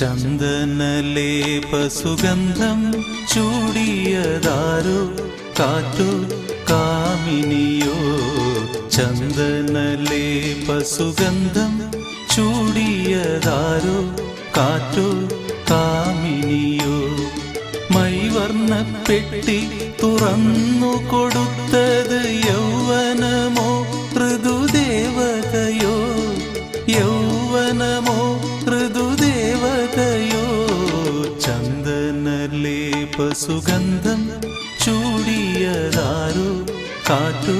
ചന്ദനലേപ സുഗന്ധം ചൂടിയതാരോ കാറ്റോ കാമിനിയോ? ചന്ദനലേപസുഗന്ധം ചൂടിയതാരോ കാറ്റോ കാമിനിയോ? മൈവർണപ്പെട്ടി തുറന്നു കൊടുത്തത് സുഗന്ധം ചൂടിയതാരോ കാറ്റു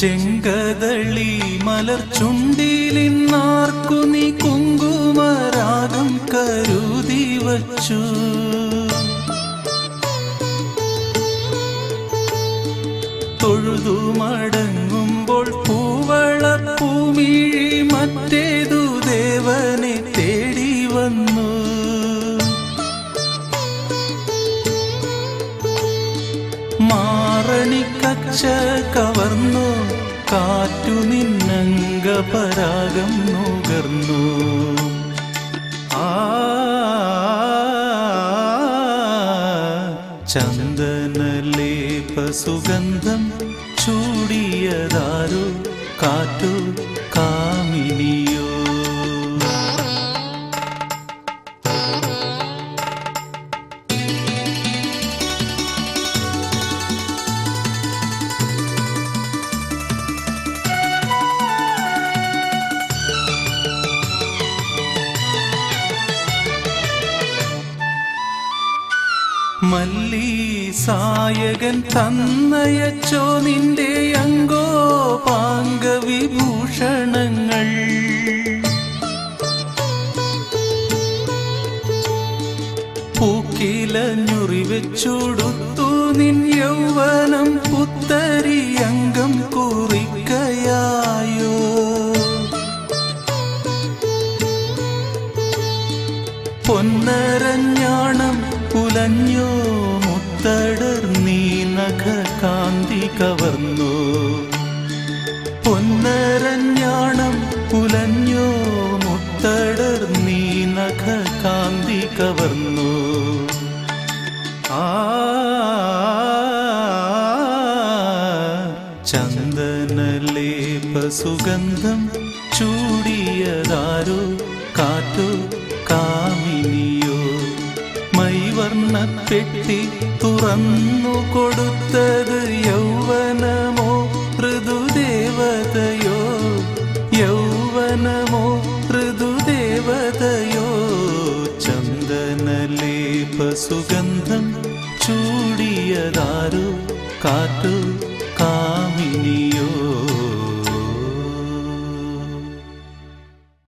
ചെങ്കതളി മലർച്ചുണ്ടിലിന്നാർക്കു നീ കുങ്കുമരാഗം കരുതി വച്ചു. തൊഴുതു മടങ്ങുമ്പോൾ പൂവള പൂമിഴി മാറണിക്കച്ച കവർന്നു കാറ്റു നിന്നങ്ക പരാഗം നുകർന്നു. ആ ചന്ദനലേപ സുഗന്ധം ചൂടിയതാരോ കാറ്റു മല്ലി സായകൻ തന്നയച്ചോ നിന്റെ അങ്കോ പാങ്ക വിഭൂഷണങ്ങൾ പൂക്കിലഞ്ഞുറി വെച്ചുടുത്തു നിൻ യൗവനം പുത്തരി പുലഞ്ഞോ മുത്തടർ നീ നഖ കാന്തി കവർന്നു. പൊന്നരഞ്ഞാണം പുലഞ്ഞോ മുത്തടർ നീ നഖ കാന്തി കവർന്നു. ആ ചന്ദനലേപ സുഗന്ധം ചൂടിയതാരോ കാറ്റോ മൈവർണ പെട്ടി തുറന്നു കൊടുത്തത് യൗവനമോ ഋതുദേവതയോ? യൗവനമോ ഋതുദേവതയോ? ചന്ദനലേപ സുഗന്ധം ചൂടിയതാരു കാറ്റു